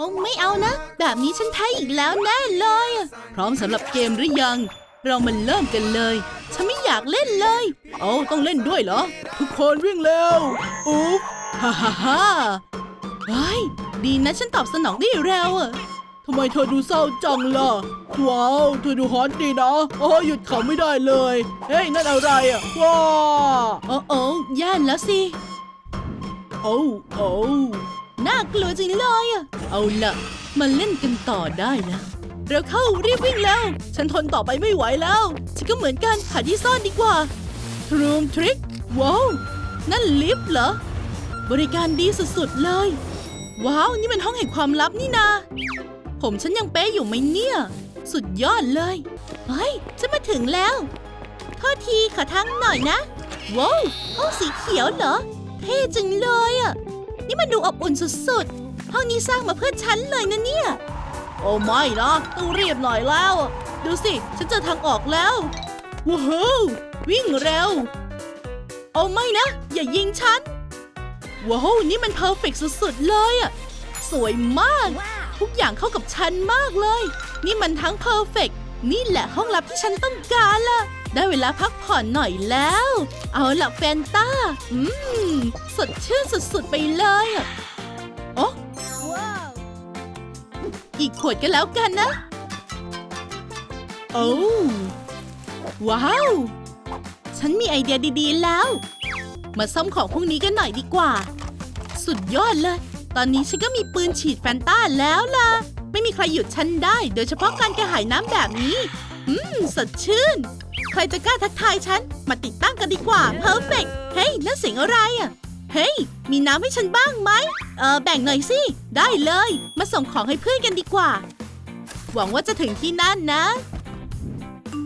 โอ้ไม่เอานะ แบบนี้ฉันแพ้อีกแล้วแน่เลยอะพร้อมสำหรับเกมหรือยัง เรามันเริ่มกันเลย ฉันไม่อยากเล่นเลย เอาต้องเล่นด้วยเหรอ ทุกคนวิ่งเร็วอุ๊บฮ่าฮ่าฮ่าเฮ้ยดีนะฉันตอบสนองได้เร็วอะทำไมเธอดูเศร้าจังล่ะ ว้าว เธอดูฮอตดีนะโอ้หยุดเขาไม่ได้เลย เฮ้ย นั่นอะไรอะ ว้าโอ้โอ้ย่านแล้วสิ โอ้โอ้ น่ากลัวจริงเลยอะเอาละมาเล่นกันต่อได้นะเร็วเข้ารีบวิ่งแล้ว ฉันทนต่อไปไม่ไหวแล้ว ฉันก็เหมือนกันหาที่ซ่อนดีกว่าทรูมทริกว้าวนั่นลิฟต์เหรอ บริการดีสุดๆเลย ว้าว นี่มันห้องแห่งความลับนี่นา ผมฉันยังเป๊ะอยู่ไหมเนี่ย สุดยอดเลย เฮ้ย ฉันมาถึงแล้วโทษทีขอทั้งหน่อยนะ ว้าวห้องสีเขียวเหรอ เท่จังเลยอะ นี่มันดูอบอุ่นสุดๆ ห้องนี้สร้างมาเพื่อฉันเลยนะเนี่ย โอ้ไม่นะต้องรีบหน่อยแล้ว ดูสิ ฉันเจอทางออกแล้วว้าววิ่งเร็วโอ้ไม่นะ อย่ายิงฉัน ว้าว นี่มันเพอร์เฟกสุดๆ เลยอะสวยมาก ทุกอย่างเข้ากับฉันมากเลย นี่มันทั้งเพอร์เฟกนี่แหละห้องลับที่ฉันต้องการล่ะ ได้เวลาพักผ่อนหน่อยแล้ว เอาล่ะแฟนต้าอืม สดชื่นสุดๆไปเลยอะโอ้อีกขวดกันแล้วกันนะ โอ้ว้าว ฉันมีไอเดียดีๆแล้ว มาซ่อมของพวกนี้กันหน่อยดีกว่า สุดยอดเลย ตอนนี้ฉันก็มีปืนฉีดแฟนต้าแล้วล่ะ ไม่มีใครหยุดฉันได้ โดยเฉพาะการกระหายน้ำแบบนี้ อืม สดชื่น ใครจะกล้าทักทายฉัน มาติดตั้งกันดีกว่าเพอร์เฟกเฮ้ยนั่นเสียงอะไรอะ เฮ้ย มีน้ำให้ฉันบ้างไหม เออแบ่งหน่อยสิ ได้เลย มาส่งของให้เพื่อนกันดีกว่า หวังว่าจะถึงที่นั่นนะ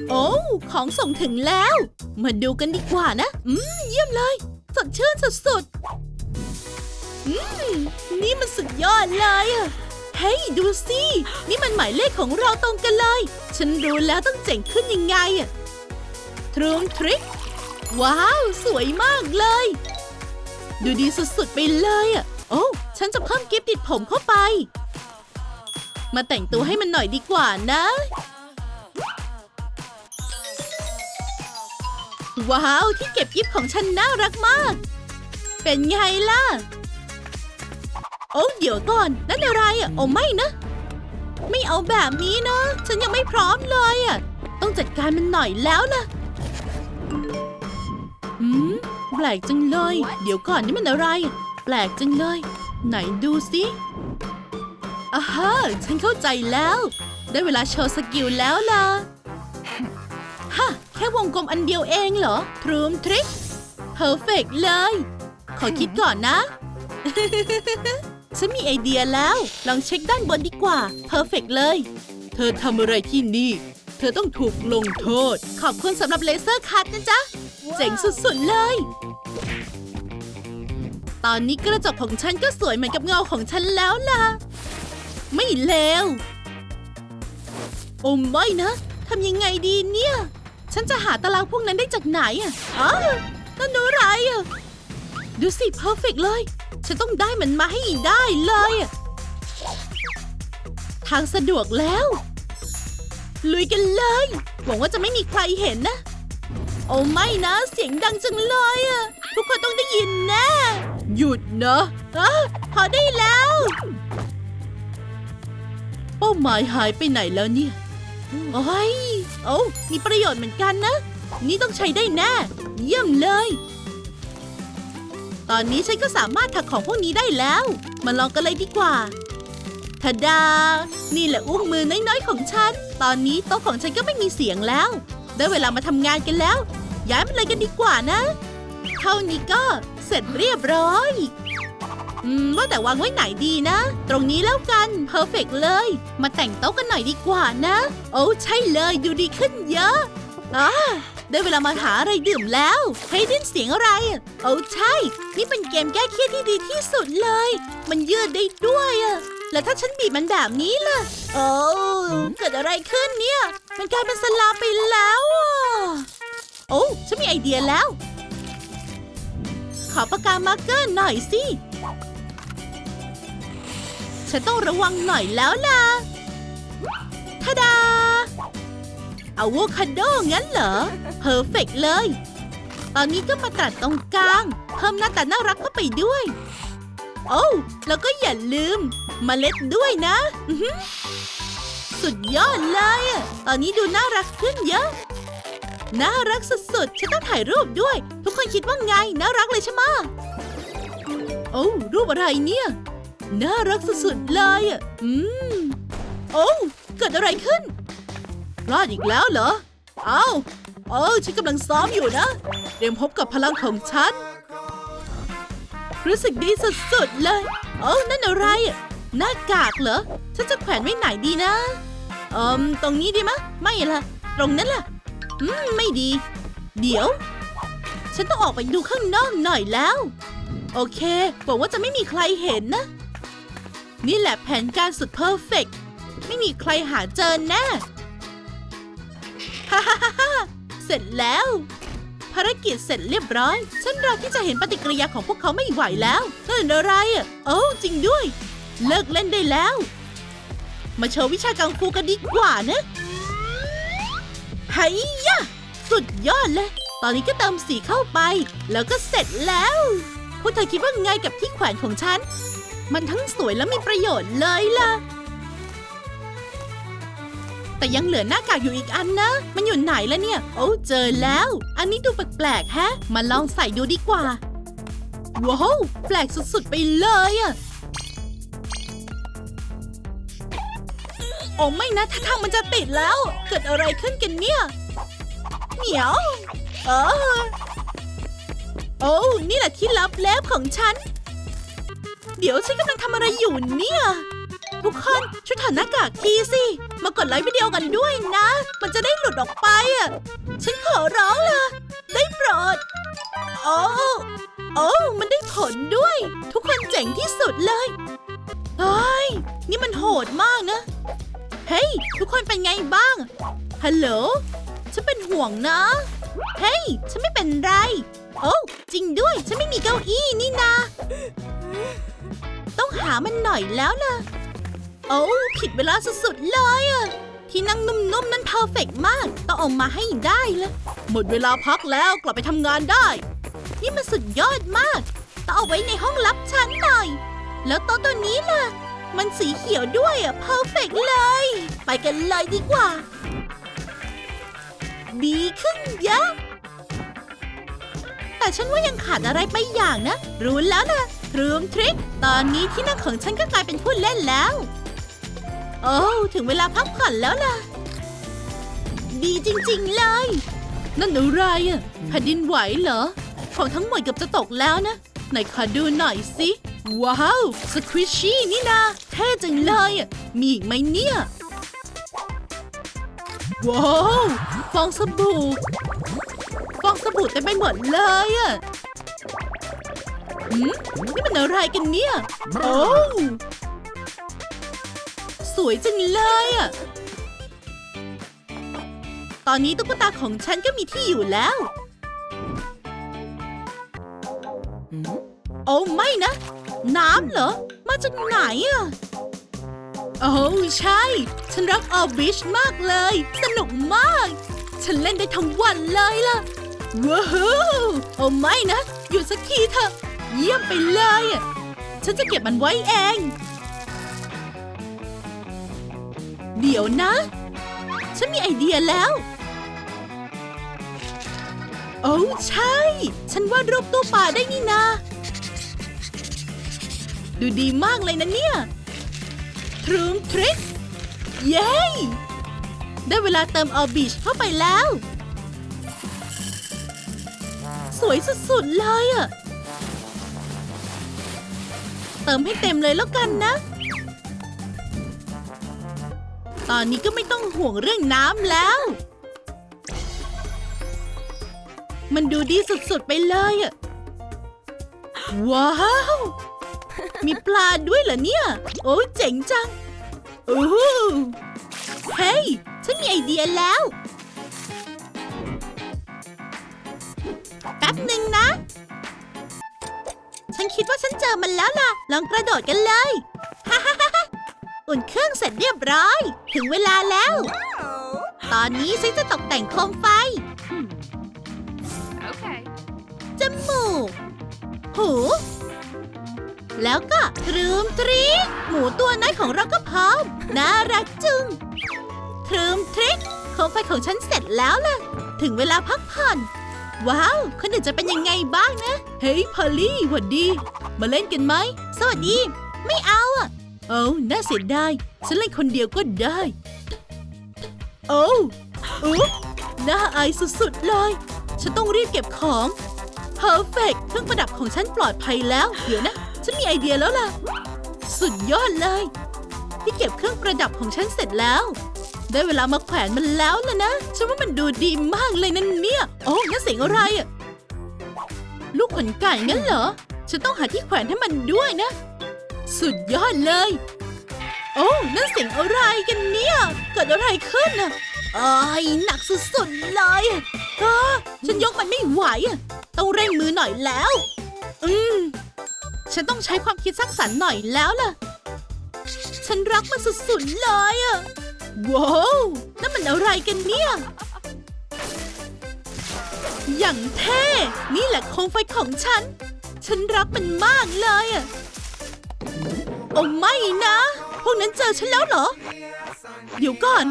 โอ้ ของส่งถึงแล้ว มาดูกันดีกว่านะ อืม เยี่ยมเลย สดชื่นสุดๆ อืม นี่มันสุดยอดเลยอะเฮ้ยดูสิ นี่มันหมายเลขของเราตรงกันเลย ฉันรู้แล้วต้องเจ๋งขึ้นยังไงอะ ทรูมทริก ว้าว สวยมากเลย ดูดีสุดๆไปเลยอะ โอ้ ฉันจะเพิ่มกิฟต์ติดผมเข้าไป มาแต่งตัวให้มันหน่อยดีกว่านะ ว้าว ที่เก็บกิฟต์ของฉันน่ารักมาก เป็นไงล่ะ โอ้เดี๋ยวก่อนนั่นอะไรอะ โอ้ไม่นะ ไม่เอาแบบนี้นะ ฉันยังไม่พร้อมเลยอะ ต้องจัดการมันหน่อยแล้วล่ะ แปลกจังเลย เดี๋ยวก่อนนี่มันอะไร แปลกจังเลย ไหนดูสิอ่าฮะฉันเข้าใจแล้ว ได้เวลาโชว์สกิลแล้วล่ะ ฮะ แค่วงกลมอันเดียวเองเหรอ ทรูมทริกเพอร์เฟกเลย ขอคิดก่อนนะ ฉันมีไอเดียแล้ว ลองเช็คด้านบนดีกว่า เพอร์เฟกเลย เธอทำอะไรที่นี่ เธอต้องถูกลงโทษ ขอบคุณสำหรับเลเซอร์คัตนะจ๊ะ เจ๋งสุดๆเลย ตอนนี้กระจกของฉันก็สวยเหมือนกับเงาของฉันแล้วล่ะ ไม่เลวโอ้ไม่นะทำยังไงดีเนี่ย ฉันจะหาตารางพวกนั้นได้จากไหนอะอ๋อนั่นดูอะไรอะ ดูสิเพอร์เฟกเลย ฉันต้องได้มันมาให้ได้เลยอะทางสะดวกแล้ว ลุยกันเลย หวังว่าจะไม่มีใครเห็นนะ โอ้ไม่นะ เสียงดังจังเลยอะทุกคนต้องได้ยินแน่หยุดนะอะพอได้แล้ว เป้าหมายหายไปไหนแล้วเนี่ยโอ้ยโอ้มีประโยชน์เหมือนกันนะ นี่ต้องใช้ได้แน่เยี่ยมเลย ตอนนี้ฉันก็สามารถถักของพวกนี้ได้แล้ว มาลองกันเลยดีกว่าทดา นี่แหละอุ้งมือน้อยๆของฉัน ตอนนี้โต๊ะของฉันก็ไม่มีเสียงแล้ว ได้เวลามาทำงานกันแล้ว ย้ายมันเลยกันดีกว่านะ เท่านี้ก็เสร็จเรียบร้อย อืม ว่าแต่วางไว้ไหนดีนะ ตรงนี้แล้วกัน เพอร์เฟกเลย มาแต่งโต๊ะกันหน่อยดีกว่านะ โอ้ใช่เลยดูดีขึ้นเยอะอ่าได้เวลามาหาอะไรดื่มแล้วให้ได้นเสียงอะไร โอ้ใช่ นี่เป็นเกมแก้เครียดที่ดีที่สุดเลย มันยืดได้ด้วยอะแล้วถ้าฉันบีบมันแบบนี้ล่ะ โอ้เกิดอะไรขึ้นเนี่ย มันกลายเป็นสลามไปแล้วอะ โอ้ ฉันมีไอเดียแล้ว ขอปากกามาร์กเกอร์หน่อยสิ ฉันต้องระวังหน่อยแล้วล่ะทาดาอะโวคาโดงั้นเหรอ เพอร์เฟกเลย ตอนนี้ก็มาตัดตรงกลาง เพิ่มหน้าตาน่ารักเข้าไปด้วย โอ้ แล้วก็อย่าลืมมเมล็ดด้วยนะ สุดยอดเลยอะตอนนี้ดูน่ารักขึ้นเยอะ น่ารักสุดๆ ฉันต้องถ่ายรูปด้วย ทุกคนคิดว่าไง น่ารักเลยใช่ไหมโอ้รูปอะไรเนี่ย น่ารักสุดๆ เลยอะ อืม โอ้เกิดอะไรขึ้นพลาดอีกแล้วเหรอ เอ้าโอ้ฉันกำลังซ้อมอยู่นะ เตรียมพบกับพลังของฉัน รู้สึกดีสุดๆ เลย โอ้นั่นอะไรอะหน้ากากเหรอ ฉันจะแขวนไว้ไหนดีนะเอืมตรงนี้ดีมะ ไม่ละ ตรงนั้นล่ะ อืม ไม่ดี เดี๋ยว ฉันต้องออกไปดูข้างนอกหน่อยแล้ว โอเคบอกว่าจะไม่มีใครเห็นนะ นี่แหละแผนการสุดเพอร์เฟกไม่มีใครหาเจอแน่ฮ่าฮ่าฮ่าฮ่าเสร็จแล้ว ภารกิจเสร็จเรียบร้อย ฉันรอที่จะเห็นปฏิกิริยาของพวกเขาไม่ไหวแล้วนั่นอะไรอะโอ้จริงด้วย เลิกเล่นได้แล้ว มาโชว์วิชากังฟูกันดีกว่านะ ไฮยะ สุดยอดเลย ตอนนี้ก็เติมสีเข้าไป แล้วก็เสร็จแล้ว พวกเธอคิดว่าไงกับที่แขวนของฉัน มันทั้งสวยและมีประโยชน์เลยล่ะ แต่ยังเหลือหน้ากากอยู่อีกอันนะ มันอยู่ไหนแล้วเนี่ย โอ้เจอแล้ว อันนี้ดูแปลกๆแฮะ มาลองใส่ดูดีกว่า ว้าว แปลกสุดๆไปเลยอะ โอ้ไม่นะถ้าทางมันจะติดแล้ว เกิดอะไรขึ้นกันเนี่ย เหมียว เออ โอ้ นี่แหละที่ลับแลบของฉัน เดี๋ยวฉันกำลังทำอะไรอยู่เนี่ย ทุกคนช่วยถอดหน้ากากทีสิ มากดไลค์วิดีโอกันด้วยนะ มันจะได้หลุดออกไปอะ ฉันขอร้องละได้โปรด โอ้โอ้มันได้ผลด้วย ทุกคนเจ๋งที่สุดเลยเฮ้ย นี่มันโหดมากนะ เฮ้ย ทุกคนเป็นไงบ้าง ฮัลโหล ฉันเป็นห่วงนะ เฮ้ย ฉันไม่เป็นไร โอ้จริงด้วย ฉันไม่มีเก้าอี้นี่นา ต้องหามันหน่อยแล้วล่ะ โอ้ผิดเวลาสุดๆเลยอะที่นั่งนุ่มๆ นั่นเพอร์เฟกมาก ต้องเอามาให้ได้เลยหมดเวลาพักแล้วกลับไปทำงานได้ นี่มันสุดยอดมาก ต้องเอาไว้ในห้องลับฉันหน่อย แล้วโต๊ะตัวนี้ล่ะ มันสีเขียวด้วยอะเพอร์เฟกเลย ไปกันเลยดีกว่า ดีขึ้นเยอะ แต่ฉันว่ายังขาดอะไรไปอย่างนะ รู้แล้วนะรูมทริคตอนนี้ที่นั่งของฉันก็กลายเป็นผู้เล่นแล้ว โอ้ถึงเวลาพักผ่อนแล้วล่ะ ดีจริงๆเลย นั่นอะไรอะแผ่นดินไหวเหรอ ของทั้งหมดเกับจะตกแล้วนะ ไหนขอดูหน่อยสิ ว้าว สควิชชี่นี่นะเท่จังเลย มีอีกไหมเนี่ย ว้าว ฟองสบู่ ฟองสบู่เต็มไปหมดเลยอะหืมนี่มันอะไรกันเนี่ย โอ้วสวยจังเลยอะตอนนี้ตุ๊กตาของฉันก็มีที่อยู่แล้ว โอ้ไม่นะ น้ำเหรอ มาจากไหนอะ โอ้ใช่ ฉันรักออบิชมากเลย สนุกมาก ฉันเล่นได้ทั้งวันเลยล่ะ ว้าวโอ้ไม่นะ หยุดสักทีเถอะ เยี่ยมไปเลยอะฉันจะเก็บมันไว้เอง เดี๋ยวนะ ฉันมีไอเดียแล้วโอ้ใช่ ฉันวาดรูปตู้ปลาได้นี่นา ดูดีมากเลยนะเนี่ยทรูมทริคเย้ ได้เวลาเติมออบิชเข้าไปแล้ว สวยสุดๆเลยอะเติมให้เต็มเลยแล้วกันนะ ตอนนี้ก็ไม่ต้องห่วงเรื่องน้ำแล้ว มันดูดีสุดๆไปเลยอะว้าว มีปลาด้วยเหรอเนี่ย โอ้ยเจ๋งจัง โอ้โหเฮ้ย ฉันมีไอเดียแล้วแป๊บหนึ่งนะ ฉันคิดว่าฉันเจอมันแล้วล่ะ ลองกระโดดกันเลยฮ่าฮ่าฮ่าอุ่นเครื่องเสร็จเรียบร้อย ถึงเวลาแล้ว ตอนนี้ฉันจะตกแต่งโคมไฟ Okay. จมูก หู แล้วก็ตรึมตรีกหมูตัวน้อยของเราก็พร้อม น่ารักจึงตรึมทริกโคมไฟของฉันเสร็จแล้วล่ะ ถึงเวลาพักผ่อน ว้าว คนอื่นจะเป็นยังไงบ้างนะ เฮ้ยพอลลี่หวัดดี มาเล่นกันไหม สวัสดี ไม่เอาอะ เอ้าน่าเสียดาย ฉันเล่นคนเดียวก็ได้ โอ้อุ๊บน่าอายสุดๆเลย ฉันต้องรีบเก็บของเพอร์เฟกเครื่องประดับของฉันปลอดภัยแล้ว เดี๋ยวนะ ฉันมีไอเดียแล้วล่ะ สุดยอดเลย ที่เก็บเครื่องประดับของฉันเสร็จแล้ว ได้เวลามาแขวนมันแล้วล่ะนะ ฉันว่ามันดูดีมากเลยนั่นเนี่ย โอ้นั่นเสียงอะไรอะลูกขนไก่งั้นเหรอ ฉันต้องหาที่แขวนให้มันด้วยนะ สุดยอดเลย โอ้นั่นเสียงอะไรกันเนี่ย เกิดอะไรขึ้นน่ะเอ้ยหนักสุดๆเลยอ้าฉันยกมันไม่ไหวอะต้องเร่งมือหน่อยแล้ว อืม ฉันต้องใช้ความคิดสร้างสรรค์หน่อยแล้วล่ะ ฉันรักมันสุดๆเลยอะว้าวนั่นมันอะไรกันเนี่ย อย่างเท่ นี่แหละโคมไฟของฉัน ฉันรักมันมากเลยอะโอ้ไม่นะ พวกนั้นเจอฉันแล้วเหรอ เดี๋ยวก่อน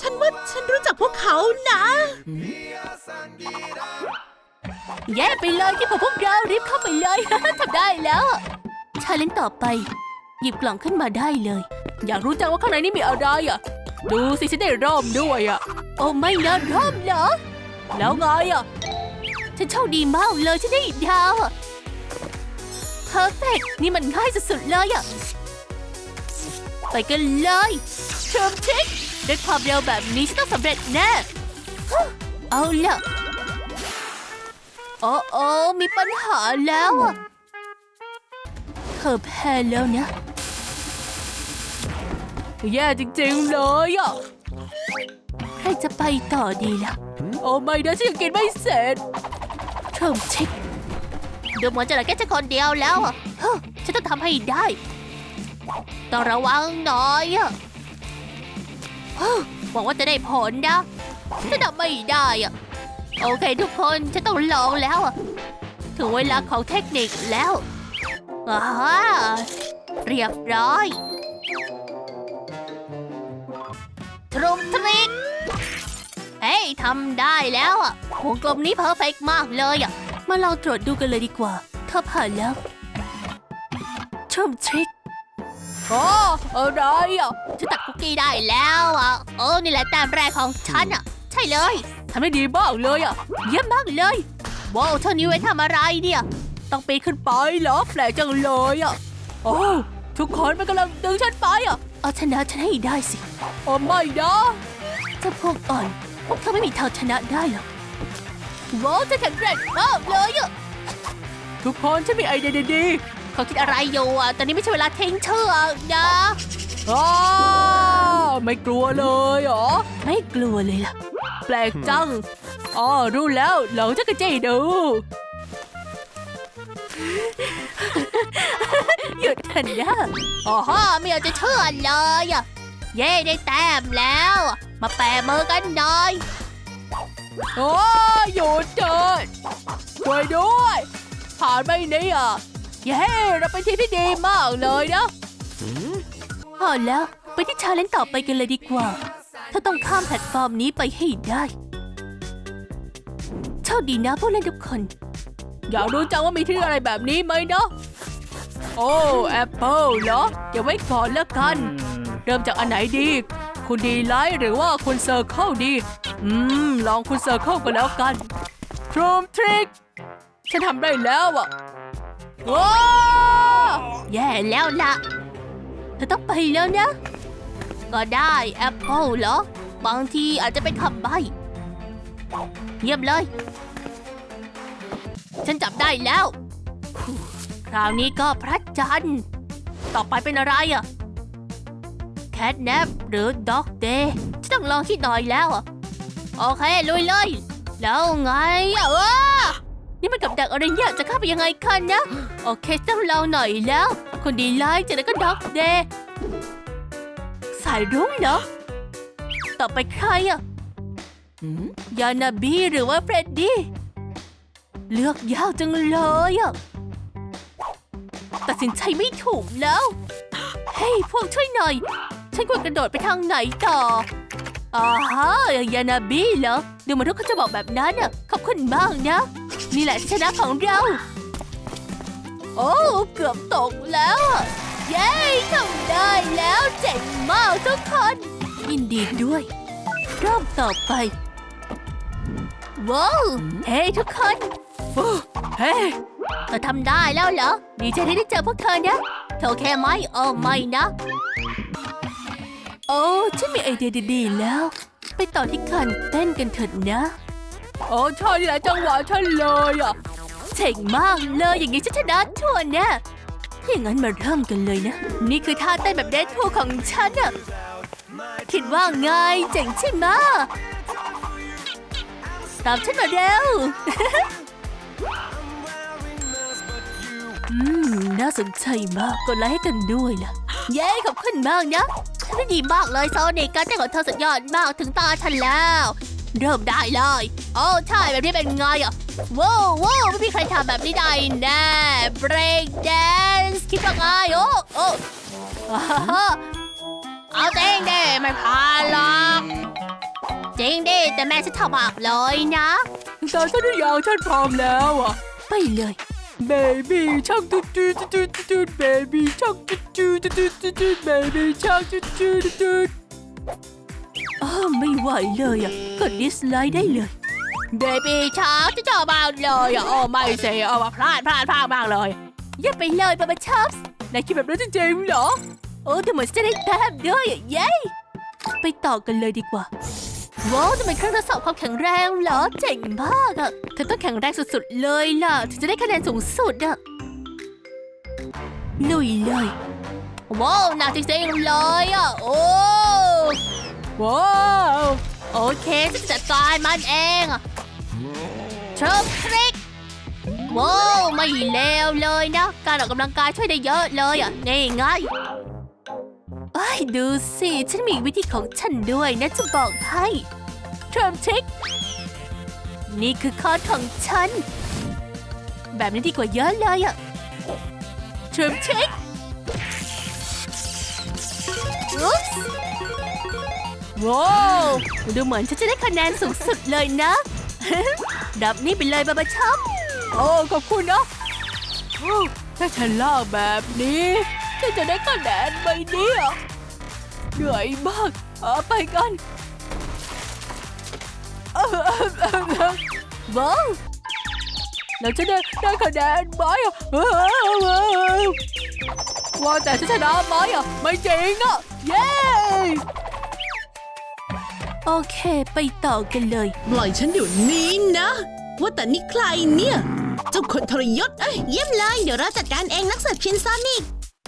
ฉันว่าฉันรู้จักพวกเขานะ แย่ไปเลยที่ของพวกเรารีบเข้าไปเลย ทำได้แล้วชาเลนจ์ต่อไป หยิบกล่องขึ้นมาได้เลย อยากรู้จังว่าข้างในนี่มีอะไรอะ ดูสิฉันได้ร่มด้วยอะ โอ้ไม่นะร่มเหรอ แล้วไงอะ ฉันโชคดีมากเลยฉันได้ดาวอะเพอร์เฟกนี่มันง่ายสุดๆเลยอะ ไปกันเลยเชิมทิกด้วยความเร็วแบบนี้ฉันต้องสำเร็จแน่ฮู้เอาล่ะ โอ้โอ้มีปัญหาแล้วอะเธอแพ้แล้วนะ แย่จริงๆเลยอะใครจะไปต่อดีล่ะ โอ้ไม่นะฉันยังกินไม่เสร็จเริ่มเช็คดูเหมือนจะเหลือแค่ฉันคนเดียวแล้วอะเฮ้อฉันต้องทำให้ได้ ต้องระวังหน่อยอะเฮ้อหวังว่าจะได้ผลนะฉันทำไม่ได้อะ โอเคทุกคนฉันต้องลองแล้วอะถึงเวลาของเทคนิคแล้วอ่าเรียบร้อยทรุมทริกเฮ้ยทำได้แล้วอะวงกลมนี้เพอร์เฟกมากเลยอะ มาลองตรวจดูกันเลยดีกว่าเธอผ่านแล้วทรุมทริกโอ้อะไรอะฉันตัดคุกกี้ได้แล้วอะ โอ้ นี่แหละแต้มแรกของฉันอะ ใช่เลย ทำได้ดีมากเลยอะ เยี่ยมมากเลย ว้าวเท่านี้ไว้ทำอะไรเนี่ย ต้องปีนขึ้นไปเหรอแปลกจังเลยอะ โอ้ทุกคนมันกำลังดึงฉันไปอะ เอาชนะฉันให้ได้สิโอ้ไม่นะเจ้าพวกอ่อน พวกเธอไม่มีทางชนะได้หรอกว้าวจะแข็งแกร่งมากเลยอะ ทุกคนฉันมีไอเดียดีๆเขาคิดอะไรอยู่อะ ตอนนี้ไม่ใช่เวลาทิ้งเชือกนะอ้าไม่กลัวเลยเหรอ ไม่กลัวเลยล่ะ แปลกจัง อ๋อ รู้แล้วลองจะกระเจดู หยุดเถอะนะอ๋อฮะไม่อยากจะเชื่อเลยอะเย่ได้แต้มแล้ว มาแปะมือกันหน่อย โอ้หยุดเถิดช่วยด้วย ผ่านไปนี่อะ เย้ เราเป็นทีมที่ดีมากเลยนะพอแล้ว ไปที่ชาเลนจ์ต่อไปกันเลยดีกว่า ถ้าต้องข้ามแพลตฟอร์มนี้ไปให้ได้โชคดีนะผู้เล่นทุกคน อยากรู้จังว่ามีที่อะไรแบบนี้ไหมเนาะ โอ้แอปเปิลเหรอเดี๋ยวไว้ก่อนแล้วกัน เริ่มจากอันไหนดี คุณดีไลท์หรือว่าคุณเซอร์เคิลดี อืม ลองคุณเซอร์เคิลกันแล้วกันทรูมทริกฉันทำได้แล้วอะว้าวแย่แล้วล่ะเธอต้องไปแล้วนะ ก็ได้แอปเปิลเหรอ บางทีอาจจะเป็นคำใบ้เยี่ยมเลย ฉันจับได้แล้ว คราวนี้ก็พระจันทร์ ต่อไปเป็นอะไรอะแคทแนปหรือด็อกเดย์ฉันต้องลองที่หน่อยแล้วอะโอเค ลุยเลย แล้วไงอะนี่มันกับดักอะไรเนี่ยจะเข้าไปยังไงกันนะ โอเคต้องลองหน่อยแล้ว คนดีไลค์จากนั้นก็ด็อกเดย์ สายรุ้งเหรอต่อไปใครอะยานาบีหรือว่าเฟรดดี้ เลือกยากจังเลยอะตัดสินใจไม่ถูกแล้ว เฮ้ย พวกช่วยหน่อย ฉันควรกระโดดไปทางไหนต่ออ๋อฮะยานาบีเหรอ ดูเหมือนทุกคนจะบอกแบบนั้นอะ ขอบคุณมากนะ นี่แหละชนะของเรา โอ้ เกือบตกแล้ว เย้ทำได้แล้วเจ๋งมากทุกคน ยินดีด้วย รอบต่อไป ว้าวเฮ้ยทุกคนโอ้เฮ้ยเธอทำได้แล้วเหรอ ดีใจที่ได้เจอพวกเธอนะเธอโอเคไหมโอ้ไม่นะ โอ้ฉันมีไอเดียดีๆแล้ว ไปต่อที่การเต้นกันเถิดนะ โอ้ใช่แหละจังหวะฉันเลยอะเจ๋งมากเลยอย่างนี้ฉันชนะชัวร์แน่ อย่างนั้นมาเริ่มกันเลยนะ นี่คือท่าเต้นแบบเดทพูของฉันอะคิดว่าไงเจ๋งใช่ไหมตามฉันมาเร็ว อืม น่าสนใจมากกดไลค์ให้กันด้วยล่ะ เย้ขอบคุณมากนะทำได้ดีมากเลยโซนิกการเต้นของเธอสุดยอดมากถึงตาฉันแล้ว เริ่มได้เลย โอ้ใช่แบบนี้เป็นไงอะ ว้าวว้าวไม่มีใครทำแบบนี้ได้แน่ break dance คิดว่าไงโอ้โอ้อ่าฮะเอาจริงดิไม่พาหรอกจริงดิแต่แม่ฉันทำมากเลยนะตอนฉันได้ยาวฉันพร้อมแล้วอะ ไปเลย baby ช่างจุดจุดจุดจุด baby ช่างจุดจุดจุดจุด baby ช่างจุดจุดจุดอ้าวไม่ไหวเลยอะกดดิสไลค์ได้เลย เบบี้ช้าจะจอมากเลยอะโอ้ไม่เสียเอามาพลาดพลาดพลาดมากเลยอย่าไปเลยปะปะชับนายคิดแบบนั้นจริงๆเหรอ โอ้แต่เหมือนจะได้แต้มด้วยอะเย้ไปต่อกันเลยดีกว่าว้าวจะเป็นเครื่องทดสอบความแข็งแรงเหรอเจ๋งมากอะเธอต้องแข็งแรงสุดๆเลยล่ะถึงจะได้คะแนนสูงสุดอะลุยเลยว้าวหนักจริงๆเลยอะโอ้ว้าวโอเคฉันจะจัดการมันเอง ทริคทริกว้าวไม่เลวเลยนะ การออกกำลังกายช่วยได้เยอะเลยอะนี่ไงเอ้ยดูสิ ฉันมีวิธีของฉันด้วยนะจะบอกให้ทริมทริก นี่คือคอร์สของฉัน แบบนี้ดีกว่าเยอะเลยอะทริมทริกอุ๊ปส์ว้าวดูเหมือนฉันจะได้คะแนนสูงสุดเลยนะ ดับนี่ไปเลยบาบาช็อปโอ้ขอบคุณนะโอ้ถ้าฉันลากแบบนี้ฉันจะได้คะแนนใบนี้เหรอเหนื่อยมากเอาไปกันว้าวแล้วจะได้ได้คะแนนไหมอะเออว่าแต่จะชนะไหมอะไม่จริงอะเย้ โอเค ไปต่อกันเลย ปล่อยฉันเดี๋ยวนี้นะ ว่าแต่นี่ใครเนี่ยเจ้าคนทรยศเอ้ยเยี่ยมเลย เดี๋ยวเราจัดการเองนักสืบชินซอนิก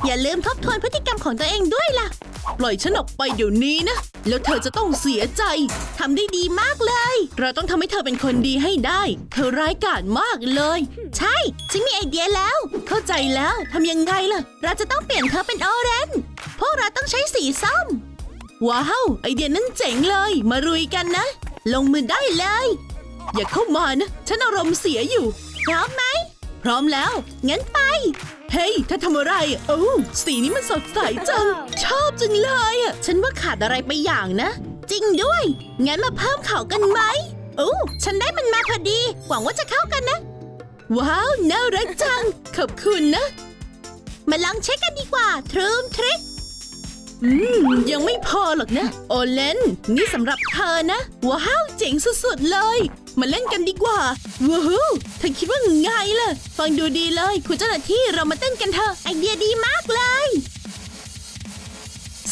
อย่าลืมทบทวนพฤติกรรมของตัวเองด้วยล่ะ ปล่อยฉันออกไปเดี๋ยวนี้นะ แล้วเธอจะต้องเสียใจ ทำได้ดีมากเลย เราต้องทำให้เธอเป็นคนดีให้ได้ เธอร้ายกาจมากเลย ใช่ ฉันมีไอเดียแล้ว เข้าใจแล้ว ทำยังไงล่ะ เราจะต้องเปลี่ยนเธอเป็นออเรนจ์พวกเราต้องใช้สีส้ม ว้าว ไอเดียนั้นเจ๋งเลย มารุยกันนะ ลงมือได้เลย อย่าเข้ามานะ ฉันอารมณ์เสียอยู่ พร้อมไหม พร้อมแล้ว งั้นไป เฮ้ยเธอทำอะไรโอ้สีนี้มันสดใสจัง ชอบจังเลยอะ ฉันว่าขาดอะไรไปอย่างนะ จริงด้วย งั้นมาเพิ่มเขากันไหมโอ้ฉันได้มันมาพอดี หวังว่าจะเข้ากันนะ ว้าว น่ารักจัง ขอบคุณนะ มาลองเช็คกันดีกว่าทรูมทริก อืม ยังไม่พอหรอกนะ โอเลน นี่สำหรับเธอนะ ว้าว เจ๋งสุดๆเลย มาเล่นกันดีกว่า ว้าวเธอคิดว่าไงล่ะ ฟังดูดีเลย คุณเจ้าหน้าที่เรามาเต้นกันเถอะไอเดียดีมากเลย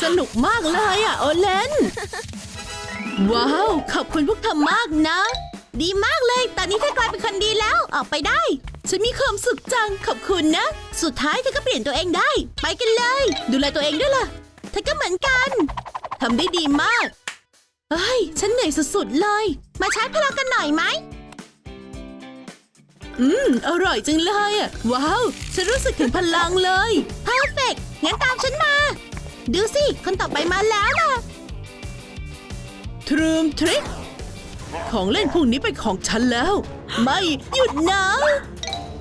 สนุกมากเลยอะ โอเลน ว้าว ขอบคุณพวกเธอมากนะ ดีมากเลย ตอนนี้เธอกลายเป็นคนดีแล้ว ออกไปได้ ฉันมีความสุขจัง ขอบคุณนะ สุดท้ายเธอก็เปลี่ยนตัวเองได้ ไปกันเลย ดูแลตัวเองด้วยล่ะ เธอก็เหมือนกันทำได้ดีมาก เฮ้ย ฉันเหนื่อยสุดๆเลย มาชาร์จพลังกันหน่อยไหม อืม อร่อยจังเลยอะ ว้าว ฉันรู้สึกถึงพลังเลยเพอร์เฟกงั้นตามฉันมา ดูสิ คนต่อไปมาแล้วล่ะทรูมทริกของเล่นพวกนี้เป็นของฉันแล้ว ไม่หยุดนะ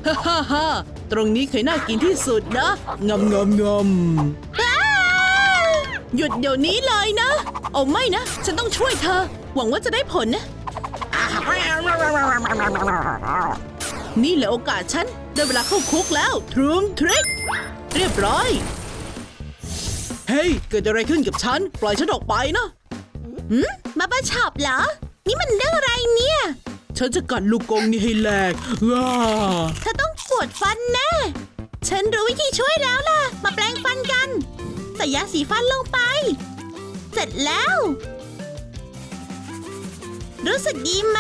ฮ่าฮ่าฮ่าตรงนี้เคยน่ากินที่สุดนะงำงำงำ หยุดเดี๋ยวนี้เลยนะเอาไม่นะ ฉันต้องช่วยเธอ หวังว่าจะได้ผลนะ นี่แหละโอกาสฉัน ได้เวลาเข้าคุกแล้วทรูมทริก เรียบร้อย เฮ้ย เกิดอะไรขึ้นกับฉัน ปล่อยฉันออกไปนะมาบ้าช็อปเหรอ นี่มันเรื่องอะไรเนี่ย ฉันจะกัดลูกกรงนี้ให้แหลกว้าเธอต้องปวดฟันแน่ฉันรู้วิธีช่วยแล้วล่ะ มาแปลงฟันกันใส่ยาสีฟันลงไป เสร็จแล้ว รู้สึกดีไหม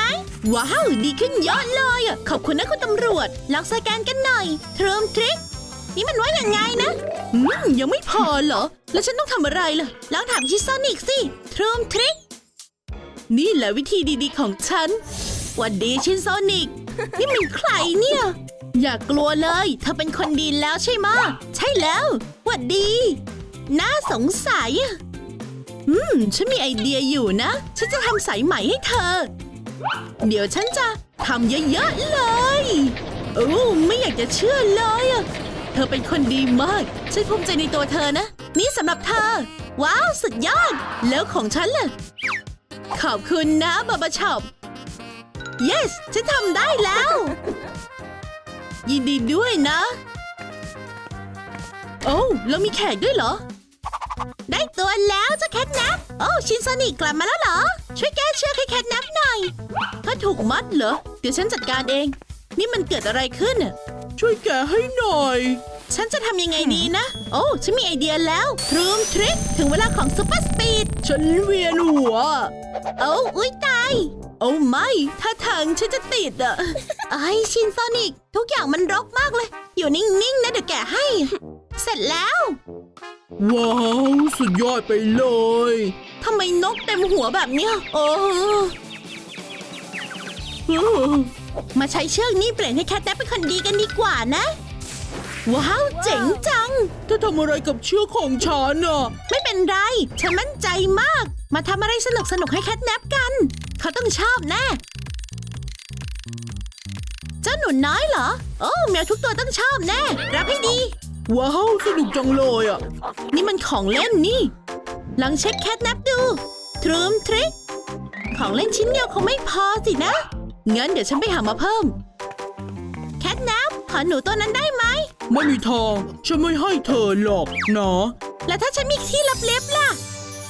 ว้าว ดีขึ้นเยอะเลยอะขอบคุณนะคุณตำรวจ ลองสแกนกันหน่อยเทรูมทริกนี่มันว่าอย่างไงนะอืมยังไม่พอเหรอ แล้วฉันต้องทำอะไรล่ะลองถามชิซอนิกสิเทรูมทริกนี่แหละวิธีดีๆของฉันหวัดดีชินโซนิก นี่มันใครเนี่ย อย่ากกลัวเลย เธอเป็นคนดีแล้วใช่ไหมะใช่แล้วหวัดดี น่าสงสัย อืม ฉันมีไอเดียอยู่นะ ฉันจะทำสายไหมให้เธอ เดี๋ยวฉันจะทำเยอะๆเลย โอ้ไม่อยากจะเชื่อเลย เธอเป็นคนดีมาก ฉันภูมิใจในตัวเธอนะ นี่สำหรับเธอ ว้าว สุดยอด แล้วของฉันล่ะ ขอบคุณนะบาบาช็อป yes ฉันทำได้แล้ว ยินดีด้วยนะ โอ้แล้วมีแขกด้วยเหรอ ได้ตัวแล้วเจ้าแคทนับโอ้ชินโซนิกกลับมาแล้วเหรอ ช่วยแก้เชือกให้แคทนับหน่อยถ้าถูกมัดเหรอ เดี๋ยวฉันจัดการเอง นี่มันเกิดอะไรขึ้นน่ะช่วยแกะให้หน่อย ฉันจะทำยังไงดีนะ โอ้ฉันมีไอเดียแล้วรูมทริคถึงเวลาของซุปเปอร์สปีดฉันเวียนหัว โอ้อุ้ยตายโอ้ไม่ถ้าทางฉันจะติดอะไอชินโซนิก ทุกอย่างมันรกมากเลย อยู่นิ่งๆนะเดี๋ยวแกะให้ เสร็จแล้ว ว้าว สุดยอดไปเลยทำไมนกเต็มหัวแบบเนี้ยโอ้เออมาใช้เชือกนี้เปลี่ยนให้แคทนับเป็นคนดีกันดีกว่านะ ว้าว เจ๋งจัง เธอทำอะไรกับเชือกของฉันอะ ไม่เป็นไร ฉันมั่นใจมาก มาทำอะไรสนุกสนุกๆให้แคทนับกัน เขาต้องชอบแน่ เจ้าหนูน้อยเหรอ โอ้แมวทุกตัวต้องชอบแน่ รับให้ดี ว้าว สนุกจังเลยอะ นี่มันของเล่นนี่ ลองเช็คแคทนับดู ทรูมทริคของเล่นชิ้นเดียวคงไม่พอสินะงั้นเดี๋ยวฉันไปหามาเพิ่ม แคทนับขอหนูตัวนั้นได้ไหม ไม่มีทางฉันไม่ให้เธอหรอกนะแล้วถ้าฉันมีที่ลับเล็บล่ะ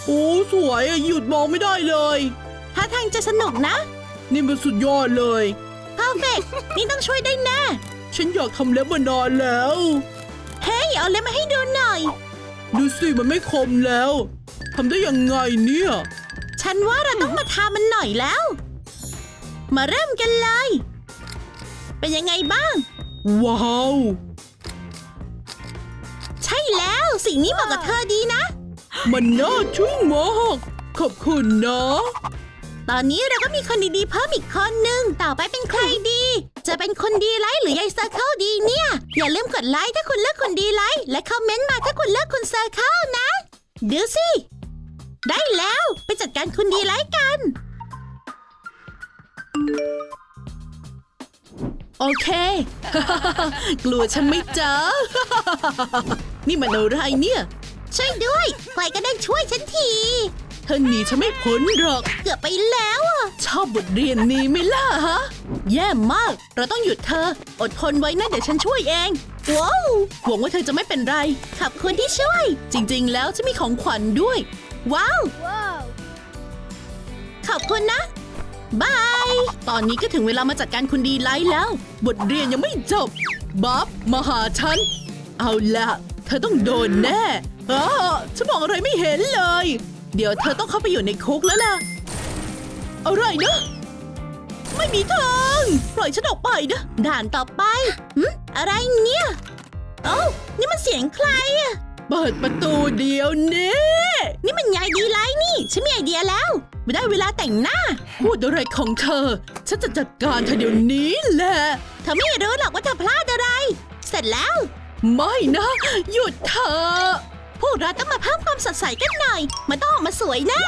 โอ้สวยอะหยุดมองไม่ได้เลยถ้าทางจะสนุกนะ นี่มันสุดยอดเลย เพอร์เฟกนี่ต้องช่วยได้แน่ ฉันอยากทำเล็บมานานแล้ว เฮ้ยเอาเล็บมาให้ดูหน่อย ดูสิมันไม่คมแล้วทำได้ยังไงเนี่ย ฉันว่าเราต้องมาทามันหน่อยแล้ว มาเริ่มกันเลย เป็นยังไงบ้าง ว้าว ใช่แล้วสิ่งนี้เหมาะกับเธอดีนะ มันน่าทึ่งมากขอบคุณนะ ตอนนี้เราก็มีคนดีๆเพิ่มอีกคนหนึ่งต่อไปเป็นใครดี จะเป็นคนดีไลท์หรือยายเซอร์เคิลดีเนี่ย อย่าลืมกดไลค์ถ้าคุณเลือกคนดีไลท์และคอมเมนต์มาถ้าคุณเลือกคุณเซอร์เคิลนะดูสิได้แล้วไปจัดการคุณดีไลท์กัน โอเค กลัวฉันไหม่จ้านี่มันอะไรเนี่ย ช่วยด้วยใครก็ได้ช่วยฉันทีเธ อหนีฉันไม่พ้นหรอก เกือบไปแล้วอะชอบบทเรียนนี้ไหมล่ะฮะ แย่มาก เราต้องหยุดเธอ อดทนไว้นะเดี๋ยวฉันช่วยเอง ว้าวหวังว่าเธอจะไม่เป็นไร ขอบคุณที่ช่วย จริง ๆ แล้วฉันมีของขวัญด้วย ว้าว ขอบคุณนะ บาย ตอนนี้ก็ถึงเวลามาจัดการคุณดีไลท์แล้ว บทเรียนยังไม่จบ บ๊อบมาหาฉัน เอาละ เธอต้องโดนแน่เออฉันมองอะไรไม่เห็นเลย เดี๋ยวเธอต้องเข้าไปอยู่ในคุกแล้วล่ะ อะไรนะ ไม่มีทาง ปล่อยฉันออกไปนะ ด่านต่อไปหืมอะไรเนี่ยโอ้านี่มันเสียงใครอะเปิดประตูเดียวนี้ นี่มันยายดีไลท์นี่ ฉันมีไอเดียแล้ว ไม่ได้เวลาแต่งหน้า พูดอะไรของเธอ ฉันจะจัดการเธอเดี๋ยวนี้แหละ เธอไม่รู้หรอกว่าเธอพลาดอะไร เสร็จแล้ว ไม่นะ หยุดเธอะ พวกเราต้องมาเพิ่มความสดใสกันหน่อย มันต้องออกมาสวยแน่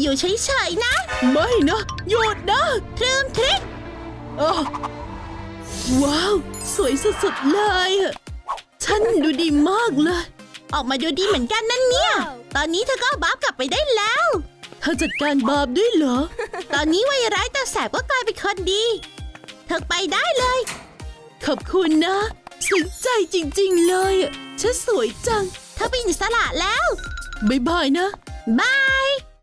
อยู่เฉยๆนะ ไม่นะหยุดนะทรูมทริกอ้าวว้าว สวยสุดๆเลยอะฉันดูดีมากเลย ออกมาดูดีเหมือนกันนั่นเนี่ย ตอนนี้เธอก็เอาบัฟกลับไปได้แล้ว เธอจัดการบาปด้วยเหรอ ตอนนี้วัยร้ายแต่แสบก็กลายเป็นคนดี เธอไปได้เลย ขอบคุณนะ ซึ้งใจจริงๆเลยอะฉันสวยจัง เธอเป็นอิสระแล้ว บ๊ายบายนะ บาย